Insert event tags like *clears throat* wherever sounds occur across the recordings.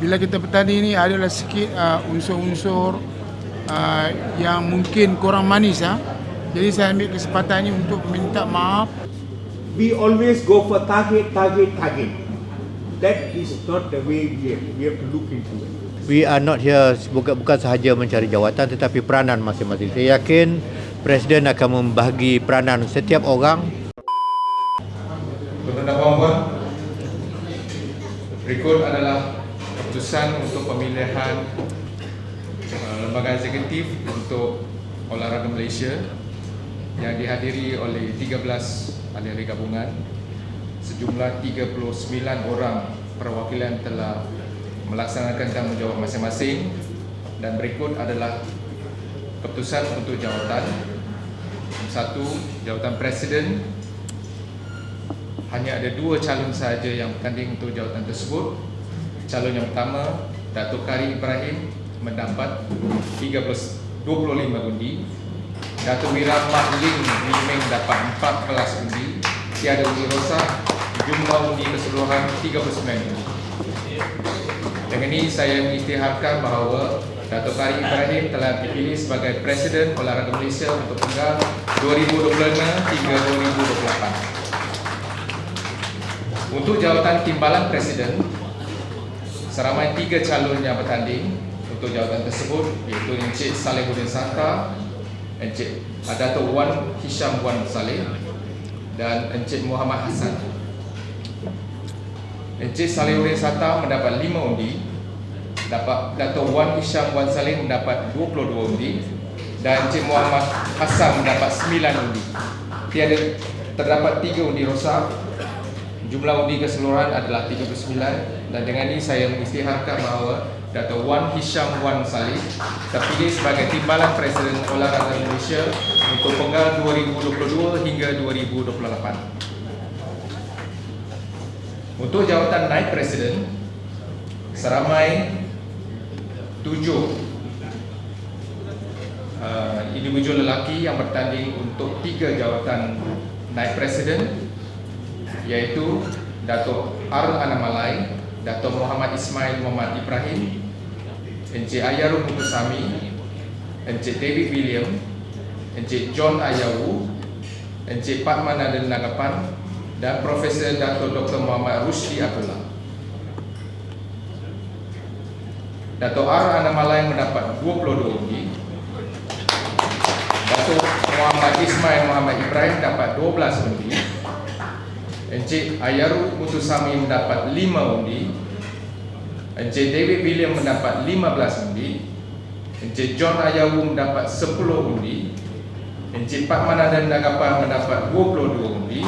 bila kita bertanding ni adalah sikit uh, unsur-unsur uh, yang mungkin kurang manis ha. Jadi saya ambil kesempatan ini untuk minta maaf we always go for target, target, target. That is not the way we have, we have to look into it. We are not here bukan, bukan sahaja mencari jawatan tetapi peranan masing-masing. Saya yakin Presiden akan membahagi peranan setiap orang Tuan-tuan dan puan-puan, berikut adalah keputusan untuk pemilihan uh, lembaga eksekutif untuk olahraga Malaysia yang dihadiri oleh 13 ahli-ahli gabungan. Sejumlah 39 orang perwakilan telah melaksanakan tanggungjawab masing-masing dan berikut adalah keputusan untuk jawatan. Satu, jawatan Presiden hanya ada dua calon sahaja yang bertanding untuk jawatan tersebut. Calon yang pertama, Datuk Kari Ibrahim mendapat 13 25 undi. Datuk Mira Mak Ling Mimeng dapat 14 undi. Tiada undi rosak. Jumlah undi keseluruhan 39 undi. Dengan ini saya mengisytiharkan bahawa Datuk Kari Ibrahim telah dipilih sebagai Presiden Olahraga Malaysia untuk tanggal 2025 hingga 2028. Untuk jawatan timbalan Presiden, seramai tiga calon yang bertanding untuk jawatan tersebut iaitu Encik Salihuddin Santa, Encik Dato' Wan Hisham Wan Saleh dan Encik Muhammad Hassan. Encik Salihuddin Santa mendapat 5 undi, dapat Dato' Wan Hisham Wan Saleh mendapat 22 undi dan Encik Muhammad Hassan mendapat 9 undi. Tiada terdapat 3 undi rosak Jumlah undi keseluruhan adalah 39 dan dengan ini saya mengisytiharkan bahawa Dato' Wan Hisham Wan Saleh terpilih sebagai Timbalan Presiden Olahraga Malaysia untuk penggal 2022 hingga 2028. Untuk jawatan naib Presiden, seramai tujuh uh, individu lelaki yang bertanding untuk tiga jawatan naib Presiden iaitu Datuk Ar Anamalai, Datuk Muhammad Ismail Muhammad Ibrahim, Encik Ayarum Mutusami, Encik David William, Encik John Ayawu, Encik Pak Manaden Nagapan dan Profesor Datuk Dr. Muhammad Rusdi Abdullah. Datuk Ar Anamalai mendapat 22 undi. Datuk Muhammad Ismail Muhammad Ibrahim dapat 12 undi. Encik Ayaru Mutusami mendapat 5 undi Encik David William mendapat 15 undi Encik John Ayawu mendapat 10 undi Encik Pak Manadan Nagapan mendapat 22 undi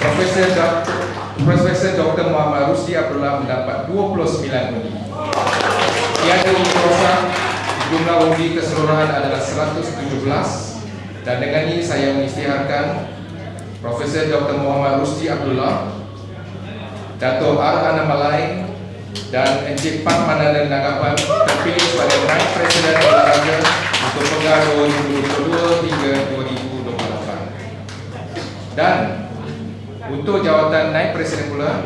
Profesor Dr. Profesor Dr. Muhammad Rusdi Abdullah mendapat 29 undi Tiada undi rosak Jumlah undi keseluruhan adalah 117 Dan dengan ini saya mengisytiharkan Profesor Dr. Muhammad Rusdi Abdullah Dato' Ar Anamalai dan Encik Pak Manadan Nagapan terpilih sebagai Naib Presiden Olahraga untuk penggal 2022 hingga 2028 dan untuk jawatan Naib Presiden pula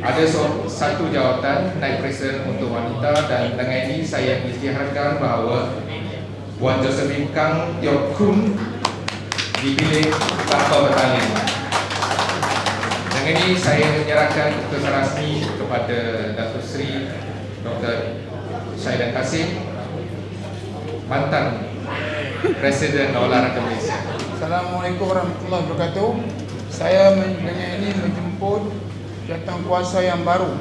ada satu jawatan Naib Presiden untuk wanita dan dengan ini saya istiharkan bahawa Puan Josephine Kang Tiok Kun dipilih tanpa bertanya. Dengan ini saya menyerahkan keputusan rasmi kepada Datuk Seri Dr. Syahidan Kasim, mantan Presiden Olahraga Malaysia. Assalamualaikum warahmatullahi wabarakatuh. Saya dengan ini menjemput jawatan kuasa yang baru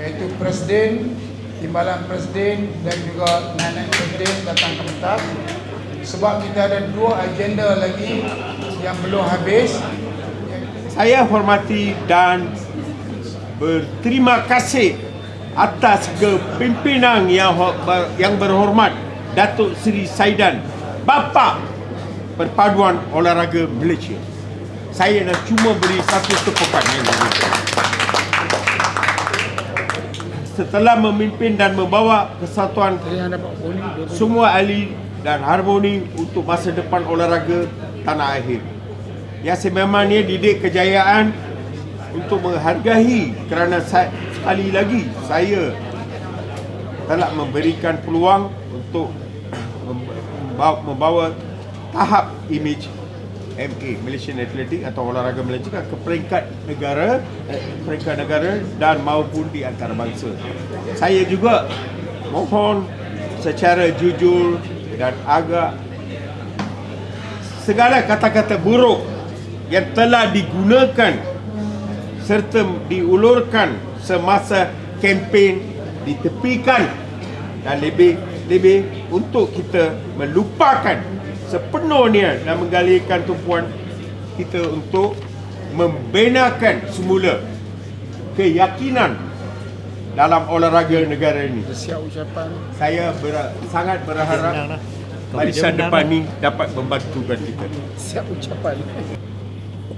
iaitu Presiden, Timbalan Presiden dan juga Naib Presiden datang ke pentas sebab kita ada dua agenda lagi yang belum habis Saya hormati dan berterima kasih atas kepimpinan yang yang berhormat Datuk Seri Saidan, bapa perpaduan olahraga Malaysia. Saya nak cuma beri satu tepukan yang. Setelah memimpin dan membawa kesatuan semua ahli dan harmoni untuk masa depan olahraga tanah air. Yang sememangnya didik kejayaan untuk menghargai kerana saya, sekali lagi saya telah memberikan peluang untuk membawa, membawa tahap image MA Malaysian Athletic atau olahraga Malaysia ke peringkat negara eh, peringkat negara dan maupun di antarabangsa. Saya juga mohon secara jujur dan agak segala kata-kata buruk yang telah digunakan serta diulurkan semasa kempen ditepikan dan lebih lebih untuk kita melupakan sepenuhnya dan menggalikan tumpuan kita untuk membenakan semula keyakinan dalam olahraga negara ini. Siap ucapan. Saya ber, sangat berharap lah. barisan Menang depan lah. ni dapat membantukan kita. Siap ucapan.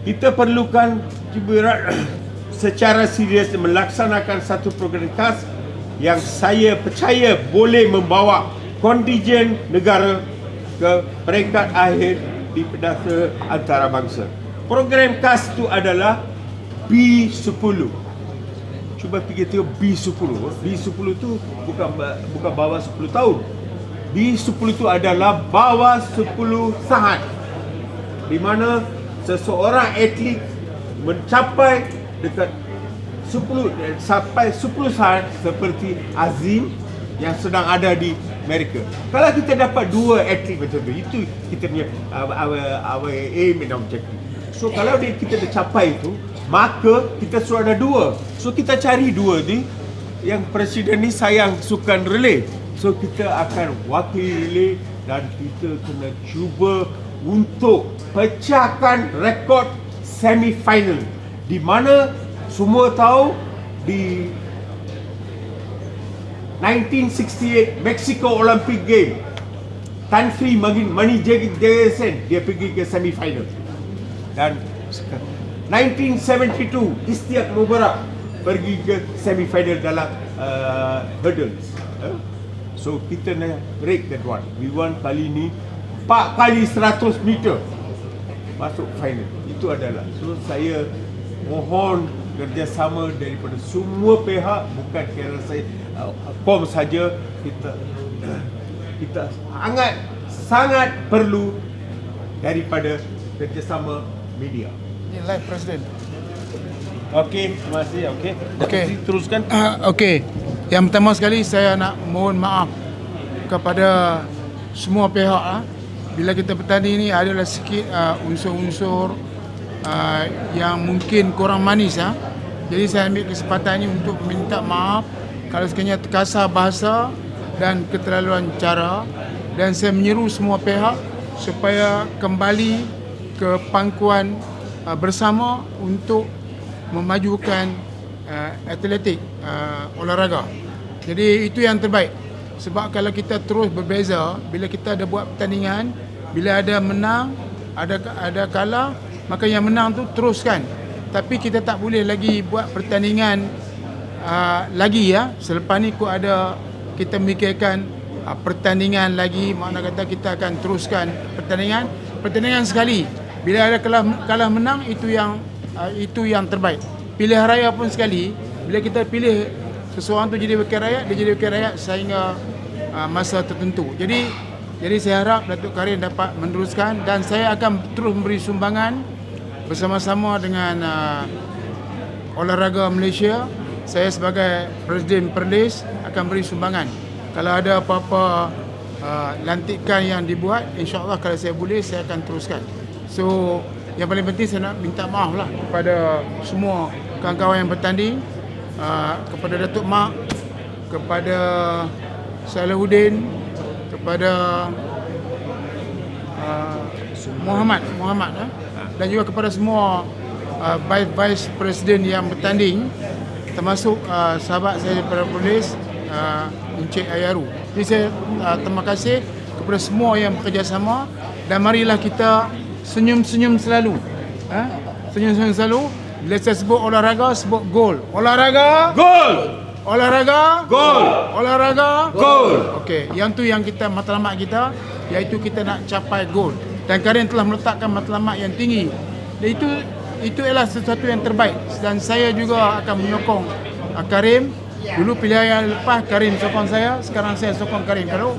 Kita perlukan cuba secara serius melaksanakan satu program khas yang saya percaya boleh membawa kontijen negara ke peringkat akhir di pedasa antarabangsa. Program khas itu adalah B10. Cuba fikir tengok B10. B10 tu bukan bukan bawah 10 tahun. B10 itu adalah bawah 10 saat di mana seseorang atlet mencapai dekat 10 eh, sampai 10 saat seperti Azim yang sedang ada di Amerika. Kalau kita dapat dua atlet macam tu, itu kita punya our, our, our aim and objective. So kalau dia, kita dah capai itu, maka kita suruh ada dua. So kita cari dua ni yang presiden ni sayang sukan relay. So kita akan wakili relay dan kita kena cuba untuk pecahkan rekod semi final di mana semua tahu di 1968 Mexico Olympic Game Tan Sri Mani, Mani Jagdisen dia pergi ke semi final dan 1972 Istiak Mubarak pergi ke semi final dalam uh, hurdles. Uh, so kita nak break that one. We want kali ni 4 kali 100 meter masuk final. Itu adalah. So saya mohon kerjasama daripada semua pihak bukan kira saya uh, POM saja. Kita *clears throat* kita sangat sangat perlu daripada kerjasama media Ini live presiden. Okey, terima kasih. Okey. Okey. Teruskan. Ah, Okey. Yang pertama sekali saya nak mohon maaf kepada semua pihak ah. Bila kita bertanding ni adalah sikit ah, unsur-unsur ah, yang mungkin kurang manis ah. Jadi saya ambil kesempatan ini untuk minta maaf kalau sekiranya terkasar bahasa dan keterlaluan cara dan saya menyeru semua pihak supaya kembali ke pangkuan ah, bersama untuk memajukan uh, atletik uh, olahraga. Jadi itu yang terbaik. Sebab kalau kita terus berbeza, bila kita ada buat pertandingan, bila ada menang, ada ada kalah, maka yang menang tu teruskan. Tapi kita tak boleh lagi buat pertandingan uh, lagi ya. Selepas ni kau ada kita memikirkan uh, pertandingan lagi, makna kata kita akan teruskan pertandingan, pertandingan sekali. Bila ada kalah kalah menang itu yang uh, itu yang terbaik. Pilihan raya pun sekali, bila kita pilih seseorang tu jadi wakil rakyat, dia jadi wakil rakyat sehingga uh, masa tertentu. Jadi jadi saya harap Datuk Karim dapat meneruskan dan saya akan terus memberi sumbangan bersama-sama dengan uh, olahraga Malaysia. Saya sebagai Presiden Perlis akan beri sumbangan. Kalau ada apa-apa uh, lantikan yang dibuat, insya-Allah kalau saya boleh saya akan teruskan. So yang paling penting saya nak minta maaf lah kepada semua kawan-kawan yang bertanding uh, kepada Datuk Mak kepada Salahuddin kepada uh, Muhammad Muhammad eh? dan juga kepada semua uh, vice vice presiden yang bertanding termasuk uh, sahabat saya daripada polis uh, Encik Ayaru. Jadi saya uh, terima kasih kepada semua yang bekerjasama dan marilah kita senyum-senyum selalu. Ha? Senyum-senyum selalu. Bila saya sebut olahraga, sebut gol. Olahraga, Gol! olahraga, Gol! olahraga, Gol! Okey, yang tu yang kita matlamat kita iaitu kita nak capai gol. Dan Karim telah meletakkan matlamat yang tinggi. Dan itu itu ialah sesuatu yang terbaik dan saya juga akan menyokong uh, Karim. Dulu pilihan yang lepas Karim sokong saya, sekarang saya sokong Karim. Kalau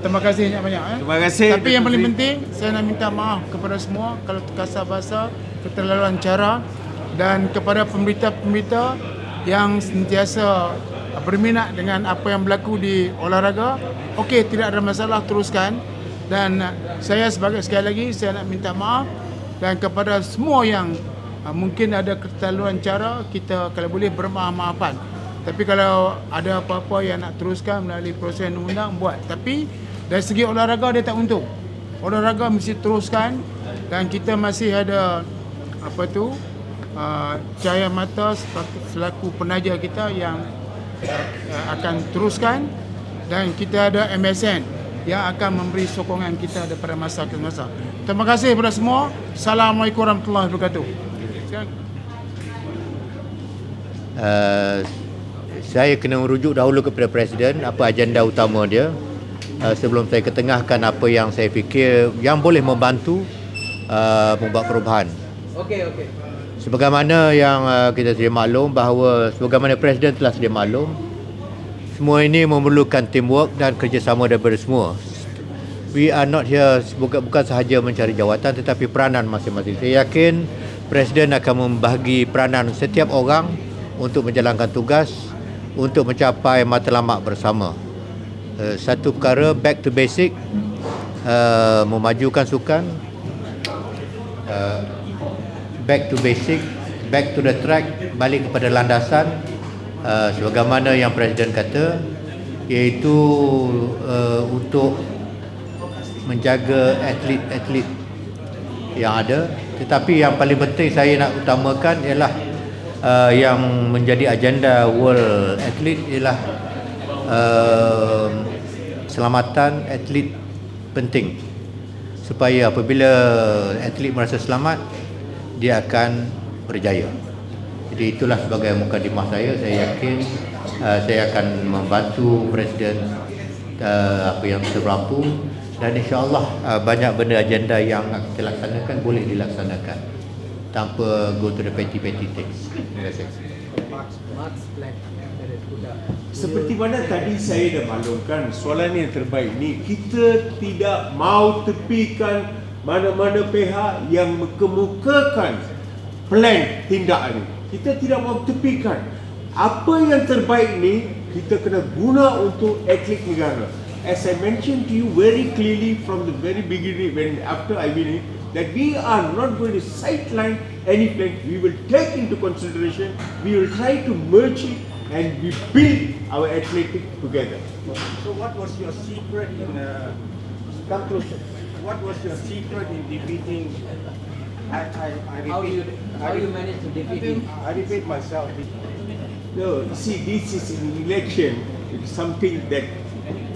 terima kasih banyak-banyak. Eh. Terima kasih, Tapi yang paling penting, saya nak minta maaf kepada semua kalau terkasar bahasa, keterlaluan cara dan kepada pemberita-pemberita yang sentiasa berminat dengan apa yang berlaku di olahraga. Okey, tidak ada masalah, teruskan. Dan saya sebagai sekali lagi saya nak minta maaf dan kepada semua yang uh, mungkin ada keterlaluan cara kita kalau boleh bermaaf-maafan. Tapi kalau ada apa-apa yang nak teruskan melalui proses undang-undang buat. Tapi dari segi olahraga dia tak untung. Olahraga mesti teruskan dan kita masih ada apa tu uh, cahaya mata selaku- penaja kita yang uh, akan teruskan dan kita ada MSN yang akan memberi sokongan kita daripada masa ke masa. Terima kasih kepada semua. Assalamualaikum warahmatullahi wabarakatuh. Uh, saya kena merujuk dahulu kepada Presiden apa agenda utama dia uh, sebelum saya ketengahkan apa yang saya fikir yang boleh membantu uh, membuat perubahan. Okey, okey. Sebagaimana yang uh, kita sedia maklum bahawa sebagaimana Presiden telah sedia maklum semua ini memerlukan teamwork dan kerjasama daripada semua. We are not here bukan, bukan sahaja mencari jawatan tetapi peranan masing-masing. Saya yakin Presiden akan membahagi peranan setiap orang untuk menjalankan tugas untuk mencapai matlamat bersama. Uh, satu perkara back to basic. Uh, memajukan sukan. Uh, back to basic, back to the track, balik kepada landasan. Uh, sebagaimana yang Presiden kata iaitu uh, untuk menjaga atlet-atlet yang ada. Tetapi yang paling penting saya nak utamakan ialah uh, yang menjadi agenda World Athlete ialah uh, keselamatan atlet penting supaya apabila atlet merasa selamat dia akan berjaya. Jadi itulah sebagai mukadimah saya. Saya yakin uh, saya akan membantu Presiden uh, apa yang berlaku dan insyaAllah uh, banyak benda agenda yang kita laksanakan boleh dilaksanakan tanpa go to the petty-petty things. That is good. Seperti mana tadi saya dah maklumkan soalan yang terbaik ni kita tidak mau tepikan mana-mana pihak yang mengemukakan plan tindak ini. Kita tidak mau tepikan. Apa yang terbaik ni kita kena guna untuk atlet negara. As I mentioned to you very clearly from the very beginning when after I it that we are not going to sideline any plan. We will take into consideration. We will try to merge it and we build our athletic together. So what was your secret in uh, conclusion? What was your secret in defeating? I, I, I repeat. How you how I, you re- manage to defeat him? I repeat myself. No, you see, this is an election. It's something that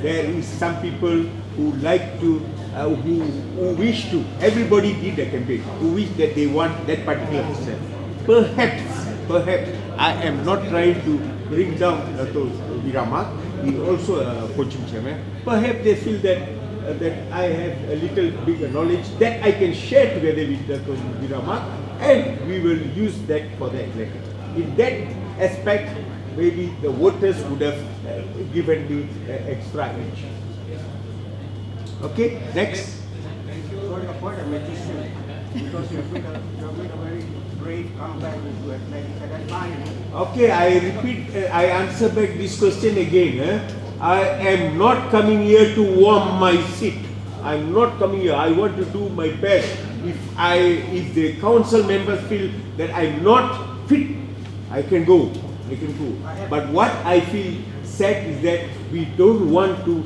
there is some people who like to, uh, who, who wish to. Everybody did a campaign. Who wish that they want that particular person. Perhaps, perhaps I am not trying to bring down Dato' Viramak. He also a coaching chairman. Perhaps they feel that uh, that I have a little bigger knowledge that I can share together with Dato' Viramak, and we will use that for the election. In that aspect, maybe the voters would have uh, given me uh, extra inch. Okay, next. So you're quite a magician because you've made a, you've made a very brave comeback into athletics. And. Okay, I repeat, uh, I answer back this question again. eh. I am not coming here to warm my seat. I'm not coming here. I want to do my best. If I, if the council members feel that I'm not fit, I can go. I can go. But what I feel sad is that we don't want to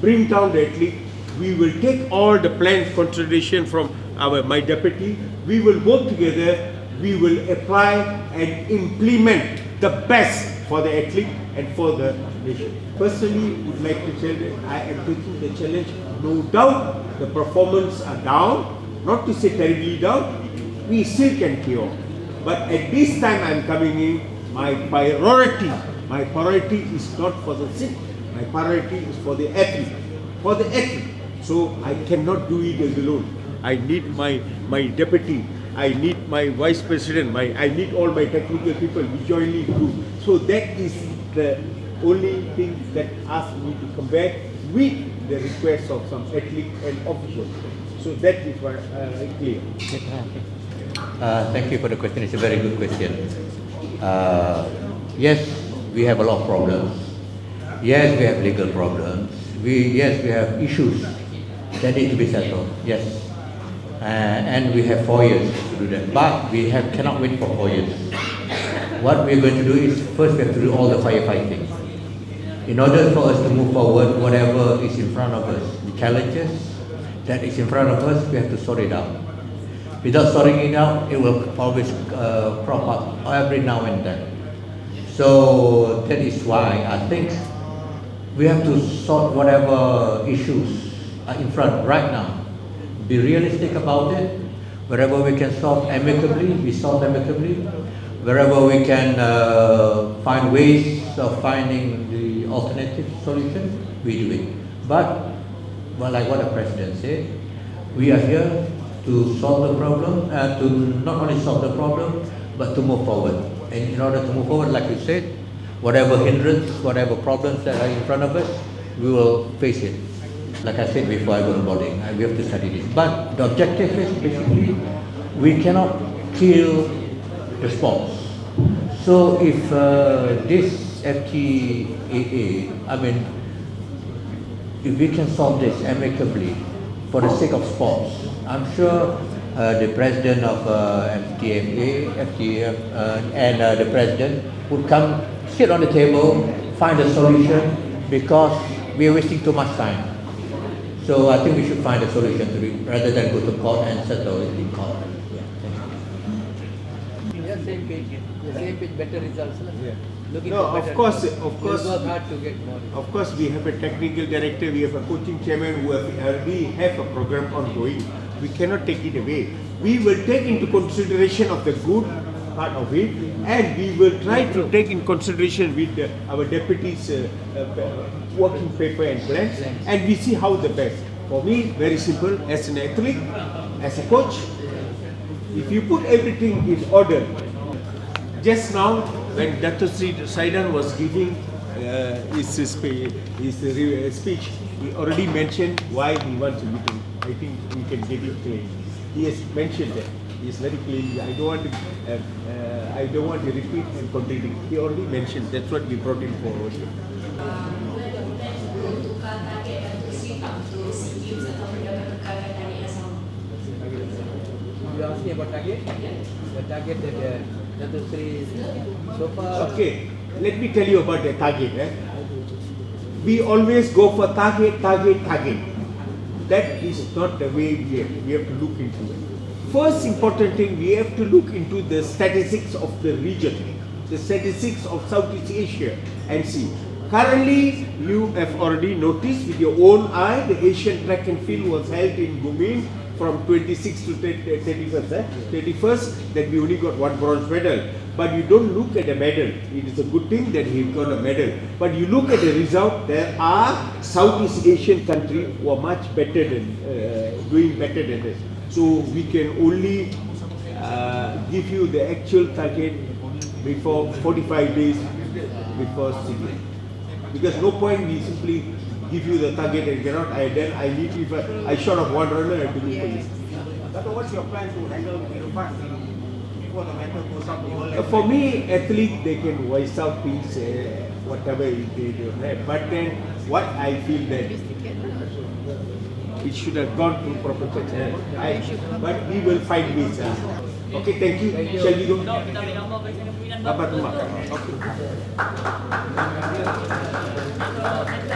bring down the athlete. We will take all the plans consideration from our my deputy. We will work together. We will apply and implement the best for the athlete and for the nation. Personally, would like to tell that I am taking the challenge. No doubt, the performance are down. Not to say terribly down. We still can cure. But at this time, I'm coming in. My priority, my priority is not for the sick. My priority is for the athlete, for the athlete. So I cannot do it alone. I need my my deputy. I need my vice president. My I need all my technical people. Jointly So that is the only thing that asked me to come back with the request of some ethnic and officials. So that is what uh, clear. Uh, thank you for the question. It's a very good question. Uh, yes, we have a lot of problems. Yes, we have legal problems. We yes, we have issues that need to be settled. Yes, uh, and we have four years to do that. But we have cannot wait for four years. What we're going to do is first we have to do all the firefighting. In order for us to move forward, whatever is in front of us, the challenges that is in front of us, we have to sort it out. Without sorting it out, it will always uh, crop up every now and then. So that is why I think we have to sort whatever issues in front right now. Be realistic about it. Wherever we can solve amicably, we solve amicably. Wherever we can uh, find ways of finding the alternative solution, we do it. But, well, like what the president said, we are here to solve the problem, uh, to not only solve the problem, but to move forward. And in order to move forward, like you said, whatever hindrance, whatever problems that are in front of us, we will face it. Like I said before I go to boarding, we have to study this. But the objective is basically, we cannot kill the sports. So if uh, this FTAA, I mean, if we can solve this amicably for the sake of sports, I'm sure uh, the president of uh, FTMA, FTF, uh, and uh, the president would come, sit on the table, find a solution because we are wasting too much time. So I think we should find a solution to it rather than go to court and settle it in court. Yeah, thank you. Yeah, same page. The same page, better results. Yeah. Looking No, of better course, results. of course. We'll work hard to get more. Of course, we have a technical director, we have a coaching chairman who have already have a program ongoing. We cannot take it away. We will take into consideration of the good part of it and we will try to take in consideration with the, our deputies' uh, uh, working paper and plans and we see how the best. For me, very simple, as an athlete, as a coach, if you put everything in order, just now, when Dr. Saidan was giving uh, his, his speech, he already mentioned why he wants a meeting. I think we can get it clear. He has mentioned that. He is very clearly. I don't want to. Uh, uh, I don't want to repeat and contradict. He already mentioned. That's what we brought him forward. You me about target? The target that. Sri so far. Okay, let me tell you about the target. Eh? We always go for target, target, target. That is not the way we have, we have to look into it. First important thing, we have to look into the statistics of the region, the statistics of Southeast Asia and see. Currently, you have already noticed with your own eye, the Asian track and field was held in Gumin from 26 to 30 31st, eh? 31st, that we only got one bronze medal. But you don't look at the medal. It is a good thing that he got a medal. But you look at the result, there are Southeast Asian countries who are much better than, uh, doing better than us. So we can only uh, give you the actual target before 45 days before Sydney. Because no point we simply give you the target and cannot, I, then I need, if I, I short of one runner, I have to do for you. Doctor, what's your plan to handle Irfan before the matter goes up the Uh, For me, athlete, they can voice out things, uh, whatever it- they don't have. But then, what I feel that it should have gone to proper channel. I, but we will find ways. ah. Okay, thank you. Thank you. Shall we go? Dok, kita ambil gambar presiden pimpinan Thank you.